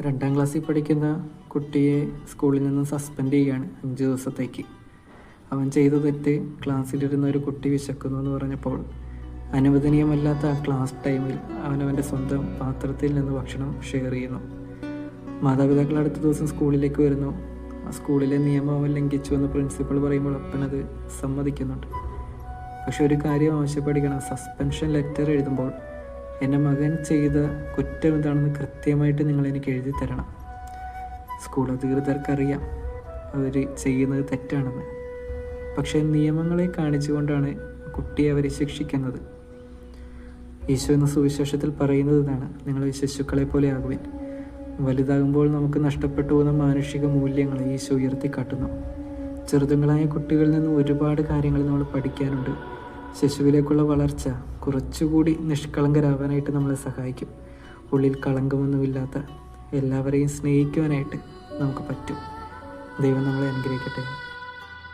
രണ്ടാം ക്ലാസ്സിൽ പഠിക്കുന്ന കുട്ടിയെ സ്കൂളിൽ നിന്ന് സസ്പെൻഡ് ചെയ്യുകയാണ് അഞ്ച് ദിവസത്തേക്ക്. അവൻ ചെയ്ത തെറ്റ് ക്ലാസ്സിലിരുന്ന ഒരു കുട്ടി വിശക്കുന്നു എന്ന് പറഞ്ഞപ്പോൾ അനുവദനീയമല്ലാത്ത ആ ക്ലാസ് ടൈമിൽ അവനവന്റെ സ്വന്തം പാത്രത്തിൽ നിന്ന് ഭക്ഷണം ഷെയർ ചെയ്യുന്നു. മാതാപിതാക്കൾ അടുത്ത ദിവസം സ്കൂളിലേക്ക് വരുന്നു. സ്കൂളിലെ നിയമം അവൻ ലംഘിച്ചു എന്ന് പ്രിൻസിപ്പൾ പറയുമ്പോൾ അപ്പനത് സമ്മതിക്കുന്നുണ്ട്. പക്ഷെ ഒരു കാര്യം ആവശ്യപ്പെടിക്കണം സസ്പെൻഷൻ ലെറ്റർ എഴുതുമ്പോൾ എന്റെ മകൻ ചെയ്ത കുറ്റം എന്താണെന്ന് കൃത്യമായിട്ട് നിങ്ങൾ എനിക്ക് എഴുതി തരണം. സ്കൂൾ അധികൃതർക്കറിയാം. അവർ ചെയ്യുന്നത് തെറ്റാണെന്ന്. പക്ഷേ നിയമങ്ങളെ കാണിച്ചുകൊണ്ടാണ് കുട്ടിയെ അവർ ശിക്ഷിക്കുന്നത്. ഈശോ എന്ന സുവിശേഷത്തിൽ പറയുന്നത് ഇതാണ്. നിങ്ങൾ ശിശുക്കളെ പോലെ ആകുവിൻ. വലുതാകുമ്പോൾ നമുക്ക് നഷ്ടപ്പെട്ടു പോകുന്ന മാനുഷിക മൂല്യങ്ങൾ ഈശോ ഉയർത്തിക്കാട്ടുന്നു. ചെറുതുങ്ങളായ കുട്ടികളിൽ നിന്ന് ഒരുപാട് കാര്യങ്ങൾ നമ്മൾ പഠിക്കാനുണ്ട് ശിശുവിലേക്കുള്ള വളർച്ച കുറച്ചുകൂടി നിഷ്കളങ്കരാവാനായിട്ട് നമ്മളെ സഹായിക്കും. ഉള്ളിൽ കളങ്കമൊന്നുമില്ലാത്ത എല്ലാവരെയും സ്നേഹിക്കുവാനായിട്ട് നമുക്ക് പറ്റും. ദൈവം നമ്മളെ അനുഗ്രഹിക്കട്ടെ.